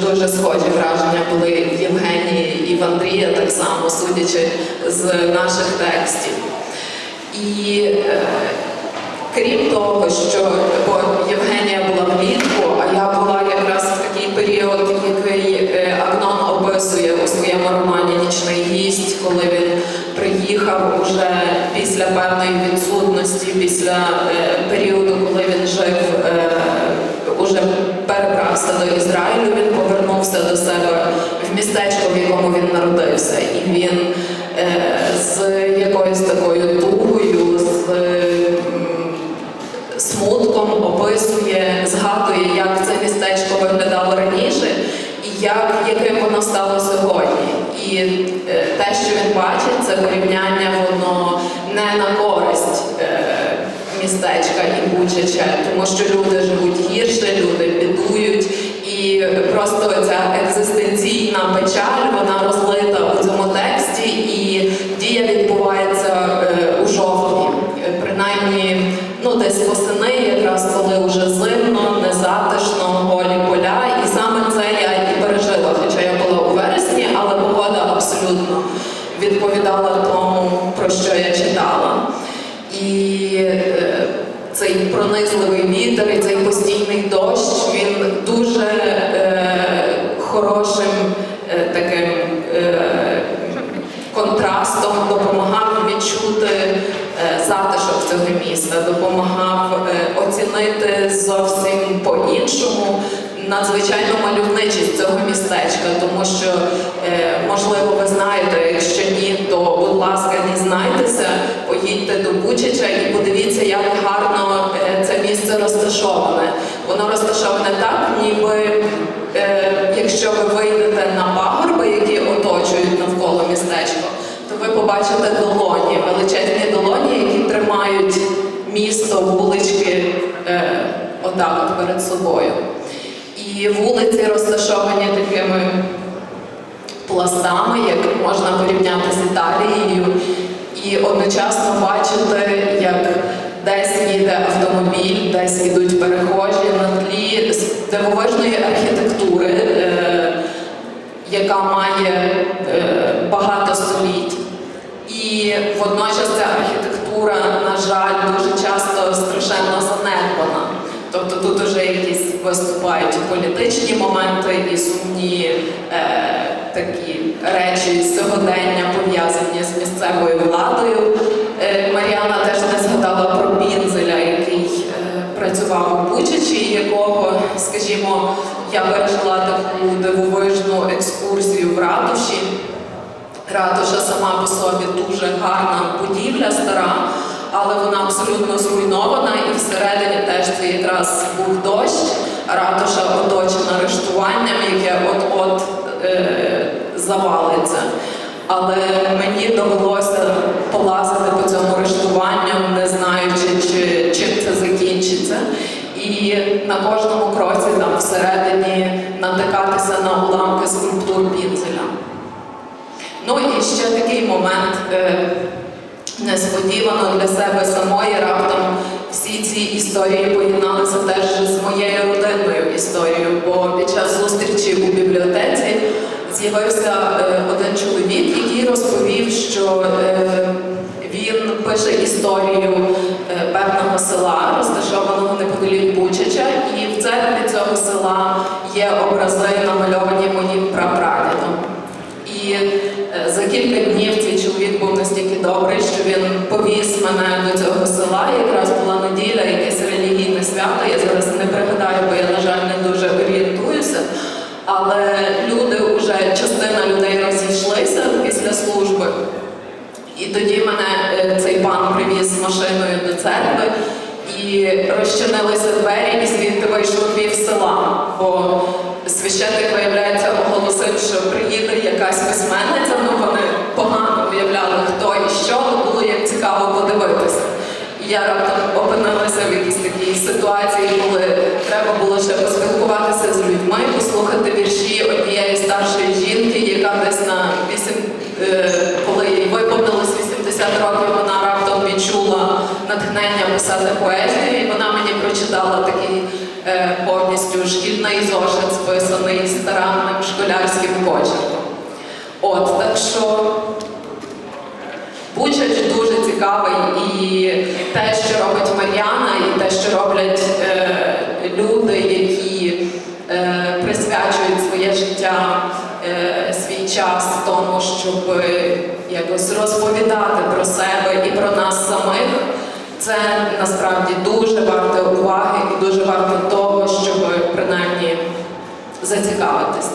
Дуже схожі враження були в Євгенії і в Андрія, так само судячи з наших текстів. І е, крім того, що бо Євгенія була влітку, а я була якраз в такий період, який е, Агнон описує у своєму романі Нічний гість, коли він приїхав уже після певної відсутності, після е, періоду, коли він жив. Е, уже перебрався до Ізраїлю, він повернувся до себе в містечко, в якому він народився, і він е, з якоюсь такою тугою, з м, смутком описує, згадує, як це містечко виглядало раніше і як, яким воно стало сьогодні. І е, те, що він бачить, це порівняння, воно не на. Е, містечка і Бучача, тому що люди живуть гірше, люди бідують, і просто ця екзистенційна печаль вона розлита у цьому тексті, і дія відбувається е, у жовтні. Е, Принаймні, ну десь восени, якраз коли вже зимно, незатишно, голі поля, і саме це я і пережила, хоча я була у вересні, але погода абсолютно відповідала тому, про що я читала. І е, цей пронизливий вітер, і цей постійний дощ, він дуже е, хорошим е, таким е, контрастом допомагав відчути е, затишок цього міста, допомагав е, оцінити зовсім по-іншому надзвичайну мальовничість цього містечка, тому що, е, можливо, ви знаєте, якщо ні, то будь ласка, дізнайтеся, поїдьте до Бучача і подивіться, як розташоване. Воно розташоване так, ніби е, якщо ви вийдете на пагорби, які оточують навколо містечко, то ви побачите долоні, величезні долоні, які тримають місто, вулички е, отак от перед собою. І вулиці розташовані такими пластами, як можна порівняти з Італією, і одночасно бачити, як десь їде автомобіль, десь йдуть перехожі на тлі дивовижної архітектури, е, яка має е, багато століть. І водночас ця архітектура, на жаль, дуже часто страшенно занедбана. Тобто тут вже якісь виступають політичні моменти, і сумні е, такі речі сьогодення пов'язані з місцевою владою. Бучачі, якого, скажімо, я пережила таку дивовижну екскурсію в ратуші. Ратуша сама по собі дуже гарна будівля, стара, але вона абсолютно зруйнована, і всередині теж це якраз був дощ. Ратуша оточена арештуванням, яке от-от е, завалиться. Але мені довелося полазити по цьому арештуванню, не знаючи, чи, чим це закінчиться. І на кожному кроці там всередині натикатися на уламки скульптур Пінзеля. Ну і ще такий момент е, несподівано для себе самої раптом всі ці історії поєдналися теж з моєю родинною історією, бо під час зустрічі у бібліотеці з'явився е, один чоловік, який розповів, що е, він пише історію цього села є образи, намальовані моїм прапрадідом. І е, за кілька днів цей чоловік був настільки добрий, що він повіз мене до цього села. Якраз була неділя, якесь релігійне свято. Я зараз не пригадаю, бо я, на жаль, не дуже орієнтуюся. Але люди вже частина людей розійшлися після служби. І тоді мене е, цей пан привіз машиною до церкви і розчинилися двері, і звідти вийшло пів села. Бо священник, виявляється, оголосив, що приїде якась письменниця, ну вони погано уявляли, хто і що, але було як цікаво подивитися. І я раптом опинилася в якійсь такій ситуації, коли треба було ще поспілкуватися з людьми, послухати вірші однієї старшої жінки, яка десь на 8, писати поезію, і вона мені прочитала такий е, повністю шкільний зошит списаний старанним школярським почерком. От, так що Бучач дуже цікавий і те, що робить Мар'яна, і те, що роблять е, люди, які е, присвячують своє життя, е, свій час тому, щоб якось розповідати про себе і. Це насправді дуже варто уваги і дуже варто того, щоб принаймні зацікавитись.